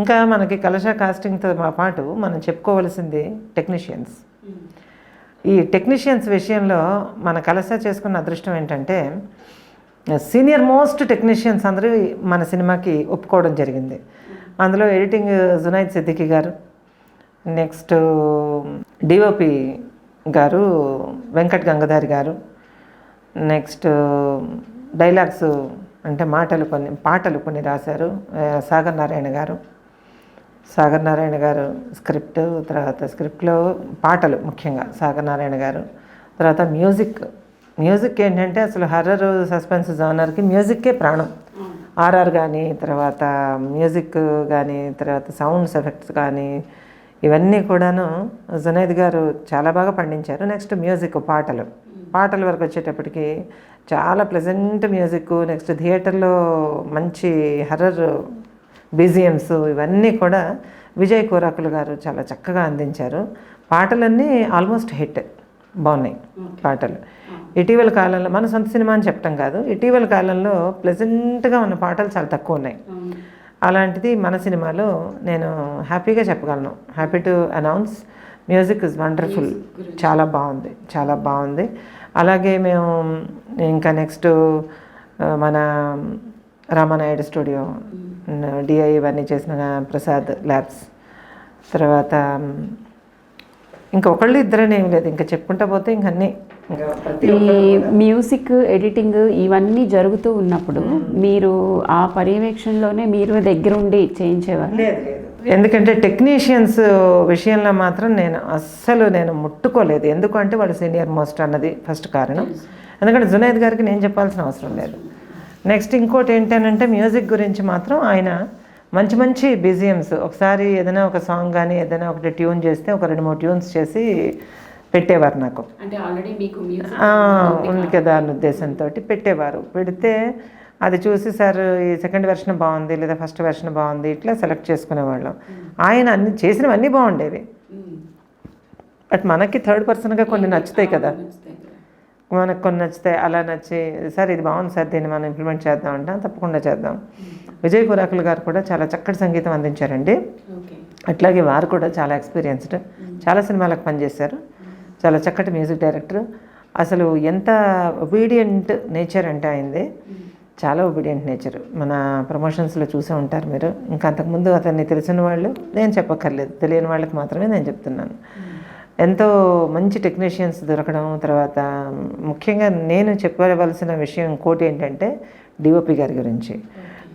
ఇంకా మనకి కలశ కాస్టింగ్తో పాటు మనం చెప్పుకోవలసింది టెక్నీషియన్స్ ఈ టెక్నీషియన్స్ విషయంలో మన కలశ చేసుకున్న అదృష్టం ఏంటంటే సీనియర్ మోస్ట్ టెక్నీషియన్స్ అందరూ మన సినిమాకి ఒప్పుకోవడం జరిగింది. అందులో ఎడిటింగ్ జునైద్ సిద్దికి గారు నెక్స్ట్ డిఓపి గారు వెంకట్ గంగధారి గారు నెక్స్ట్ డైలాగ్స్ అంటే మాటలు కొన్ని పాటలు కొన్ని రాశారు సాగర్ నారాయణ గారు. సాగర్ నారాయణ గారు స్క్రిప్ట్ తర్వాత స్క్రిప్ట్లో పాటలు ముఖ్యంగా సాగర్ నారాయణ గారు తర్వాత మ్యూజిక్. మ్యూజిక్ ఏంటంటే అసలు హర్రర్ సస్పెన్స్ జోనర్కి మ్యూజిక్కే ప్రాణం. ఆర్ఆర్ కానీ తర్వాత మ్యూజిక్ కానీ తర్వాత సౌండ్స్ ఎఫెక్ట్స్ కానీ ఇవన్నీ కూడాను జునైద్ గారు చాలా బాగా పండించారు. నెక్స్ట్ మ్యూజిక్ పాటలు. పాటల వరకు వచ్చేటప్పటికి చాలా ప్లెజెంట్ మ్యూజిక్. నెక్స్ట్ థియేటర్లో మంచి హర్రర్ బీజిఎమ్స్ ఇవన్నీ కూడా విజయ్ కోరాకులు గారు చాలా చక్కగా అందించారు. పాటలన్నీ ఆల్మోస్ట్ హిట్ బాగున్నాయి పాటలు. ఇటీవల కాలంలో మన సొంత సినిమా అని చెప్పటం కాదు ఇటీవల కాలంలో ప్లెజెంట్గా ఉన్న పాటలు చాలా తక్కువ ఉన్నాయి. అలాంటిది మన సినిమాలో నేను హ్యాపీగా చెప్పగలను. Happy to announce music is wonderful చాలా బాగుంది చాలా బాగుంది. అలాగే మేము ఇంకా నెక్స్ట్ మన రామానాయుడు స్టూడియో డిఐ ఇవన్నీ చేసిన ప్రసాద్ ల్యాబ్స్. తర్వాత ఇంకా ఒకళ్ళు ఇద్దరని ఏం లేదు. ఇంకా చెప్పుకుంటా పోతే ఇంక అన్నీ ఈ మ్యూజిక్ ఎడిటింగ్ ఇవన్నీ జరుగుతూ ఉన్నప్పుడు మీరు ఆ పర్యవేక్షణలోనే మీరు దగ్గరుండి చేయించేవారు? లేదు లేదు. ఎందుకంటే టెక్నీషియన్స్ విషయంలో మాత్రం నేను అస్సలు నేను ముట్టుకోలేదు. ఎందుకంటే వాళ్ళు సీనియర్ మోస్ట్ అన్నది ఫస్ట్ కారణం. ఎందుకంటే జునైద్ గారికి నేను చెప్పాల్సిన అవసరం లేదు. నెక్స్ట్ ఇంకోటి ఏంటంటే మ్యూజిక్ గురించి మాత్రం ఆయన మంచి మంచి బిజిఎమ్స్ ఒకసారి ఏదైనా ఒక సాంగ్ కానీ ఏదైనా ఒకటి ట్యూన్ చేస్తే ఒక రెండు మూడు ట్యూన్స్ చేసి పెట్టేవారు నాకు. ఉంది కదా అన్న ఉద్దేశంతో పెట్టేవారు. పెడితే అది చూసి సార్ ఈ సెకండ్ వెర్షన్ బాగుంది లేదా ఫస్ట్ వెర్షన్ బాగుంది ఇట్లా సెలెక్ట్ చేసుకునేవాళ్ళం. ఆయన అన్ని చేసినవన్నీ బాగుండేవి. బట్ మనకి థర్డ్ పర్సన్గా కొన్ని నచ్చుతాయి కదా. మనకు కొన్ని నచ్చుతాయి అలా నచ్చి సార్ ఇది బాగుంది సార్ దీన్ని మనం ఇంప్లిమెంట్ చేద్దాం అంట తప్పకుండా చేద్దాం. విజయ్ కురాకులు గారు కూడా చాలా చక్కటి సంగీతం అందించారండి. అట్లాగే వారు కూడా చాలా ఎక్స్పీరియన్స్డ్ చాలా సినిమాలకు పనిచేశారు. చాలా చక్కటి మ్యూజిక్ డైరెక్టర్ అసలు ఎంత ఒబీడియంట్ నేచర్ అంటే అయింది. చాలా ఒబీడియంట్ నేచర్ మన ప్రమోషన్స్లో చూసే ఉంటారు మీరు. ఇంకా అంతకుముందు అతన్ని తెలిసిన వాళ్ళు నేను చెప్పక్కర్లేదు. తెలియని వాళ్ళకి మాత్రమే నేను చెప్తున్నాను. ఎంతో మంచి టెక్నీషియన్స్ దొరకడం తర్వాత ముఖ్యంగా నేను చెప్పవలసిన విషయం ఇంకోటి ఏంటంటే డిఓపి గారి గురించి.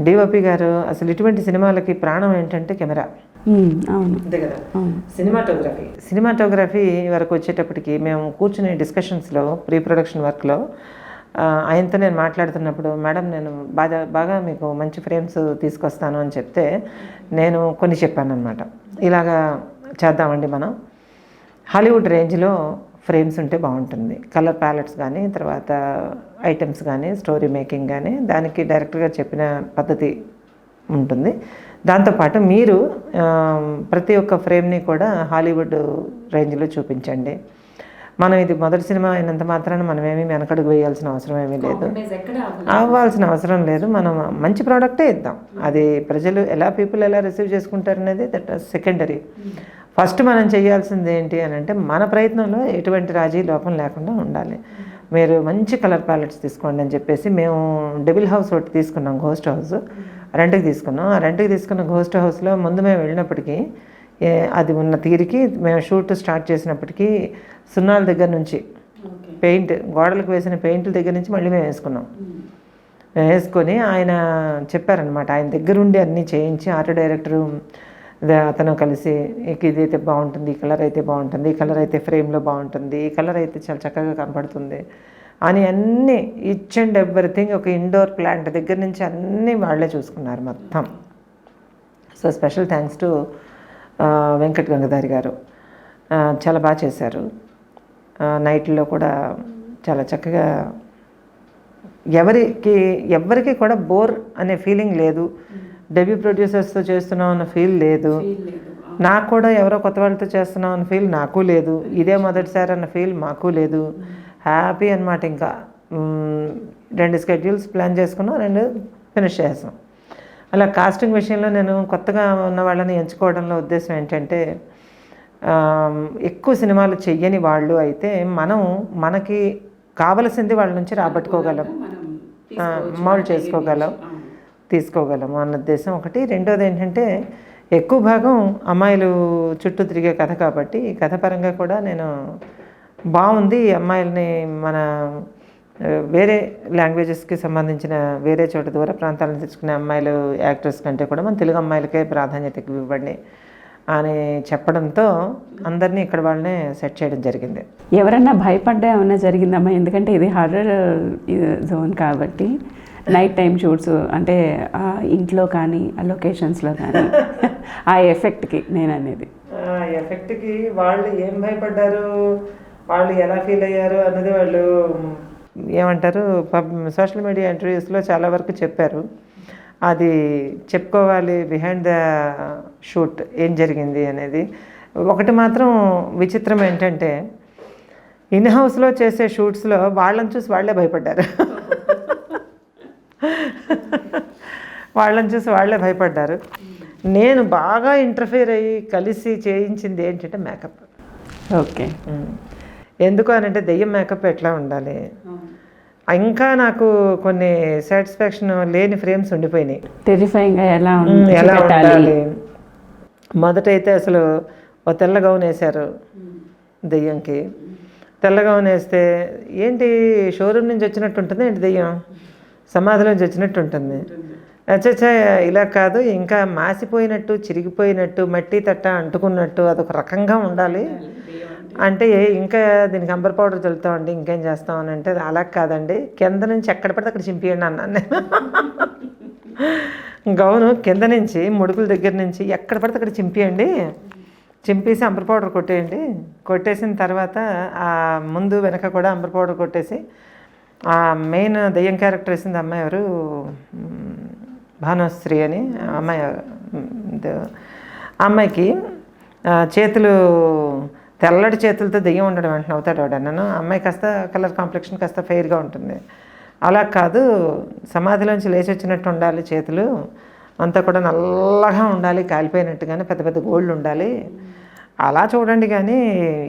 డిఓపి గారు అసలు ఇటువంటి సినిమాలకి ప్రాణం ఏంటంటే కెమెరా. అంతే కదా? సినిమాటోగ్రఫీ సినిమాటోగ్రఫీ వరకు వచ్చేటప్పటికి మేము కూర్చునే డిస్కషన్స్లో ప్రీ ప్రొడక్షన్ వర్క్లో ఆయనతో నేను మాట్లాడుతున్నప్పుడు మేడం నేను బాగా బాగా మీకు మంచి ఫ్రేమ్స్ తీసుకొస్తాను అని చెప్తే నేను కొన్ని చెప్పాను అనమాట ఇలాగా చేద్దామండి మనం. హాలీవుడ్ రేంజ్లో ఫ్రేమ్స్ ఉంటే బాగుంటుంది. కలర్ ప్యాలెట్స్ కానీ తర్వాత ఐటమ్స్ కానీ స్టోరీ మేకింగ్ కానీ దానికి డైరెక్ట్గా చెప్పిన పద్ధతి ఉంటుంది. దాంతోపాటు మీరు ప్రతి ఒక్క ఫ్రేమ్ని కూడా హాలీవుడ్ రేంజ్లో చూపించండి. మనం ఇది మొదటి సినిమా అయినంత మాత్రాన మనం ఏమీ వెనకడుగు వేయాల్సిన అవసరం ఏమీ లేదు. అవ్వాల్సిన అవసరం లేదు. మనం మంచి ప్రోడక్టే ఇద్దాం. అది ప్రజలు ఎలా పీపుల్ ఎలా రిసీవ్ చేసుకుంటారు అనేది దట్ సెకండరీ. ఫస్ట్ మనం చేయాల్సింది ఏంటి అని అంటే మన ప్రయత్నంలో ఎటువంటి రాజీ లోపం లేకుండా ఉండాలి. మీరు మంచి కలర్ ప్యాలెట్స్ తీసుకోండి అని చెప్పేసి మేము డెబిల్ హౌస్ ఒకటి తీసుకున్నాం గోస్ట్ హౌస్. రెంట్కి తీసుకున్నాం. ఆ రెంట్కి తీసుకున్న గోస్ట్ హౌస్లో ముందు మేము వెళ్ళినప్పటికీ అది ఉన్న తీరికి మేము షూట్ స్టార్ట్ చేసినప్పటికీ సున్నాల దగ్గర నుంచి పెయింట్ గోడలకు వేసిన పెయింట్ల దగ్గర నుంచి మళ్ళీ మేము వేసుకున్నాం. వేసుకొని ఆయన చెప్పారనమాట ఆయన దగ్గరుండి అన్నీ చేయించి ఆర్ట్ డైరెక్టరు అతను కలిసి ఇది అయితే బాగుంటుంది ఈ కలర్ అయితే బాగుంటుంది ఈ కలర్ అయితే ఫ్రేమ్లో బాగుంటుంది ఈ కలర్ అయితే చాలా చక్కగా కనపడుతుంది అని అన్నీ ఇచ్ అండ్ ఎవ్రీథింగ్ ఒక ఇండోర్ ప్లాంట్ దగ్గర నుంచి అన్నీ వాళ్ళే చూసుకున్నారు మొత్తం. So special thanks to Venkat Gangadhari garu. చాలా బాగా చేశారు. నైట్లో కూడా చాలా చక్కగా ఎవరికి ఎవరికి కూడా బోర్ అనే ఫీలింగ్ లేదు. డెబ్యూ ప్రొడ్యూసర్స్తో చేస్తున్నాం అన్న ఫీల్ లేదు. నాకు కూడా ఎవరో కొత్త వాళ్ళతో చేస్తున్నాం అన్న ఫీల్ నాకు లేదు. ఇదే మొదటిసారి అన్న ఫీల్ మాకు లేదు. హ్యాపీ అనమాట ఇంకా. మ్మ్, రెండు స్కెడ్యూల్స్ ప్లాన్ చేసుకున్నాం రెండు ఫినిష్ చేసాం. అలా కాస్టింగ్ విషయంలో నేను కొత్తగా ఉన్న వాళ్ళని ఎంచుకోవడంలో ఉద్దేశం ఏంటంటే ఎక్కువ సినిమాలు చెయ్యని వాళ్ళు అయితే మనం మనకి కావలసింది వాళ్ళ నుంచి రాబట్టుకోగలం. మౌల్డ్ చేసుకోగలం. తీసుకోగలము అన్న ఉద్దేశం ఒకటి. రెండోది ఏంటంటే ఎక్కువ భాగం అమ్మాయిలు చుట్టూ తిరిగే కథ కాబట్టి ఈ కథ పరంగా కూడా నేను బాగుంది అమ్మాయిల్ని మన వేరే లాంగ్వేజెస్కి సంబంధించిన వేరే చోట దూర ప్రాంతాలను తెచ్చుకునే అమ్మాయిలు యాక్టర్స్ కంటే కూడా మన తెలుగు అమ్మాయిలకే ప్రాధాన్యత ఇవ్వండి అని చెప్పడంతో అందరినీ ఇక్కడ వాళ్ళనే సెట్ చేయడం జరిగింది. ఎవరన్నా భయపడ్డా ఏమన్నా జరిగిందమ్మా? ఎందుకంటే ఇది హర్రర్ జోన్ కాబట్టి. నైట్ టైం షూట్స్ అంటే ఆ ఇంట్లో కానీ ఆ లొకేషన్స్లో కానీ ఆ ఎఫెక్ట్కి నేను అనేది. ఆ ఎఫెక్ట్కి వాళ్ళు ఏం భయపడ్డారు? వాళ్ళు ఎలా ఫీల్ అయ్యారు అన్నది వాళ్ళు ఏమంటారు? పబ్ సోషల్ మీడియా ఇంటర్వ్యూస్లో చాలా వరకు చెప్పారు. అది చెప్పుకోవాలి బిహైండ్ ద షూట్ ఏం జరిగింది అనేది. ఒకటి మాత్రం విచిత్రం ఏంటంటే ఇన్ హౌస్లో చేసే షూట్స్లో వాళ్ళని చూసి వాళ్ళే భయపడ్డారు. వాళ్ళని చూసి వాళ్ళే భయపడ్డారు. నేను బాగా ఇంటర్ఫియర్ అయ్యి కలిసి చేయించింది ఏంటంటే మేకప్ ఓకే. ఎందుకు అని అంటే దెయ్యం మేకప్ ఎట్లా ఉండాలి? ఇంకా నాకు కొన్ని సాటిస్ఫాక్షన్ లేని ఫ్రేమ్స్ ఉండిపోయినాయి. ఎలా ఎలా ఉండాలి? మొదటైతే అసలు ఓ తెల్ల గౌన్ వేశారు దెయ్యంకి. తెల్ల గౌన్ వేస్తే ఏంటి? షోరూమ్ నుంచి వచ్చినట్టు ఉంటుంది ఏంటి దెయ్యం? సమాధి నుంచి వచ్చినట్టు ఉంటుంది అచ్చచ్చా ఇలా కాదు ఇంకా మాసిపోయినట్టు చిరిగిపోయినట్టు మట్టి తట్ట అంటుకున్నట్టు అదొక రకంగా ఉండాలి. అంటే ఇంకా దీనికి అంబర్ పౌడర్ చల్లుతామండి ఇంకేం చేస్తాం అని అంటే అలా కాదండి. కింద నుంచి ఎక్కడ పడితే అక్కడ చింపియండి అన్నాను నేను. గౌను కింద నుంచి ముడుకుల దగ్గర నుంచి ఎక్కడ పడితే అక్కడ చింపియండి. చింపేసి అంబర్ పౌడర్ కొట్టేయండి. కొట్టేసిన తర్వాత ఆ ముందు వెనక కూడా అంబర్ పౌడర్ కొట్టేసి ఆ మెయిన్ దయ్యం క్యారెక్టర్ వేసింది అమ్మాయి ఎవరు? భానుశ్రీ అని అమ్మాయి ఆ అమ్మాయికి చేతులు తెల్లటి చేతులతో దెయ్యం ఉండడం వెంటనే అవుతాడు వాడు నన్ను అమ్మాయి కాస్త కలర్ కాంప్లెక్షన్ కాస్త ఫెయిర్గా ఉంటుంది. అలా కాదు సమాధిలోంచి లేచి వచ్చినట్టు ఉండాలి చేతులు. అంతా కూడా నల్లగా ఉండాలి కాలిపోయినట్టుగానే పెద్ద పెద్ద గోళ్ళు ఉండాలి. అలా చూడండి కానీ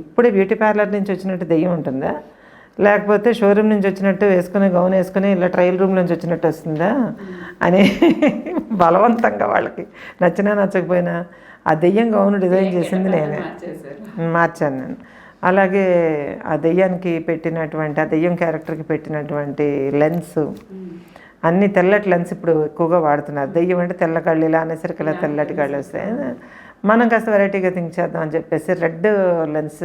ఇప్పుడే బ్యూటీ పార్లర్ నుంచి వచ్చినట్టు దెయ్యం ఉంటుందా? లేకపోతే షోరూమ్ నుంచి వచ్చినట్టు వేసుకుని గౌన్ వేసుకుని ఇలా ట్రయల్ రూమ్ నుంచి వచ్చినట్టు వస్తుందా? అని బలవంతంగా వాళ్ళకి నచ్చినా నచ్చకపోయినా ఆ దెయ్యం గౌను డిజైన్ చేసింది నేనే. మార్చాను నేను. అలాగే ఆ దెయ్యానికి పెట్టినటువంటి ఆ దెయ్యం క్యారెక్టర్కి పెట్టినటువంటి లెన్స్ అన్ని తెల్లటి లెన్స్ ఇప్పుడు ఎక్కువగా వాడుతున్నారు. దెయ్యం అంటే తెల్ల కళ్ళు ఇలా అనేసరికి ఇలా తెల్లటి కళ్ళు వస్తాయి. మనం కాస్త వెరైటీగా థింక్ చేద్దాం అని చెప్పేసి రెడ్ లెన్స్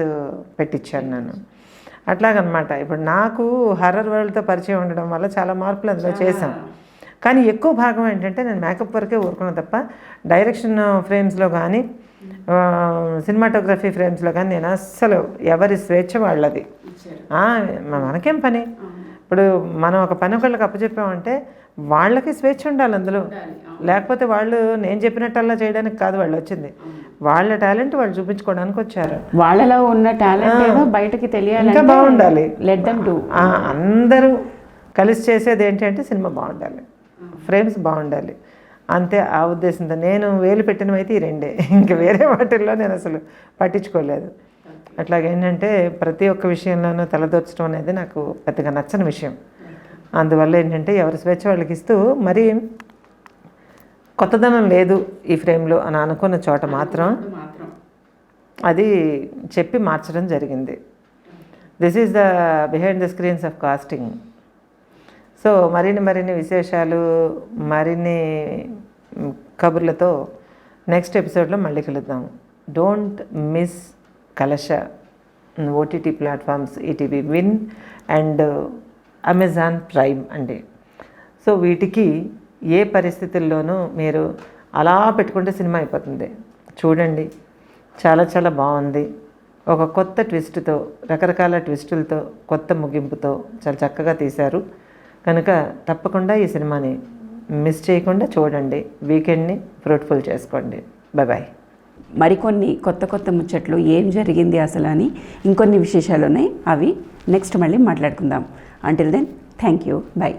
పెట్టించాను నేను. అట్లాగనమాట. ఇప్పుడు నాకు హర్రర్ వరల్డ్తో పరిచయం ఉండడం వల్ల చాలా మార్పులు అందులో చేశాం కానీ ఎక్కువ భాగం ఏంటంటే నేను మేకప్ వరకే ఊరుకున్నాను తప్ప డైరెక్షన్ ఫ్రేమ్స్లో కానీ సినిమాటోగ్రఫీ ఫ్రేమ్స్లో కానీ నేను అస్సలు ఎవరి స్వేచ్ఛ వాళ్ళది. మనకేం పని? ఇప్పుడు మనం ఒక పని ఒకళ్ళకి అప్పచెప్పామంటే వాళ్ళకి స్వేచ్ఛ ఉండాలి అందులో. లేకపోతే వాళ్ళు నేను చెప్పినట్టల్లా చేయడానికి కాదు వాళ్ళు వచ్చింది. వాళ్ళ టాలెంట్ వాళ్ళు చూపించుకోవడానికి వచ్చారు. వాళ్ళలో ఉన్న టాలెంట్ ఏదో బయటకి ఇంకా తెలియాలంటే బాగుండాలి ఆ, అందరూ కలిసి చేసేది ఏంటంటే సినిమా బాగుండాలి. ఫ్రేమ్స్ బాగుండాలి. అంతే ఆ ఉద్దేశంతో నేను వేలు పెట్టినవైతే ఈ రెండే. ఇంక వేరే వాటిల్లో నేను అసలు పట్టించుకోలేదు. అట్లాగేంటంటే ప్రతి ఒక్క విషయంలోనూ తలదొచ్చడం అనేది నాకు పెద్దగా నచ్చని విషయం. అందువల్ల ఏంటంటే ఎవరి స్వేచ్ఛ వాళ్ళకి ఇస్తూ మరి కొత్తదనం లేదు ఈ ఫ్రేమ్లో అని అనుకున్న చోట మాత్రం అది చెప్పి మార్చడం జరిగింది. This is the behind the screens of casting so మరిన్ని మరిన్ని విశేషాలు మరిన్ని కబుర్లతో నెక్స్ట్ ఎపిసోడ్లో మళ్ళీ కలుద్దాం. Don't miss Kalasha. OTT platforms ETV Win and Amazon Prime అండి. సో వీటికి ఏ పరిస్థితుల్లోనూ మీరు అలా పెట్టుకుంటే సినిమా అయిపోతుంది. చూడండి. చాలా చాలా బాగుంది. ఒక కొత్త ట్విస్ట్తో రకరకాల ట్విస్టులతో కొత్త ముగింపుతో చాలా చక్కగా తీశారు. కనుక తప్పకుండా ఈ సినిమాని మిస్ చేయకుండా చూడండి. వీకెండ్ని ఫ్రూట్ఫుల్ చేసుకోండి. బాయ్ మరికొన్ని కొత్త కొత్త ముచ్చట్లు ఏం జరిగింది అసలు అని ఇంకొన్ని విశేషాలు ఉన్నాయి అవి నెక్స్ట్ మళ్ళీ మాట్లాడుకుందాం. Until then thank you bye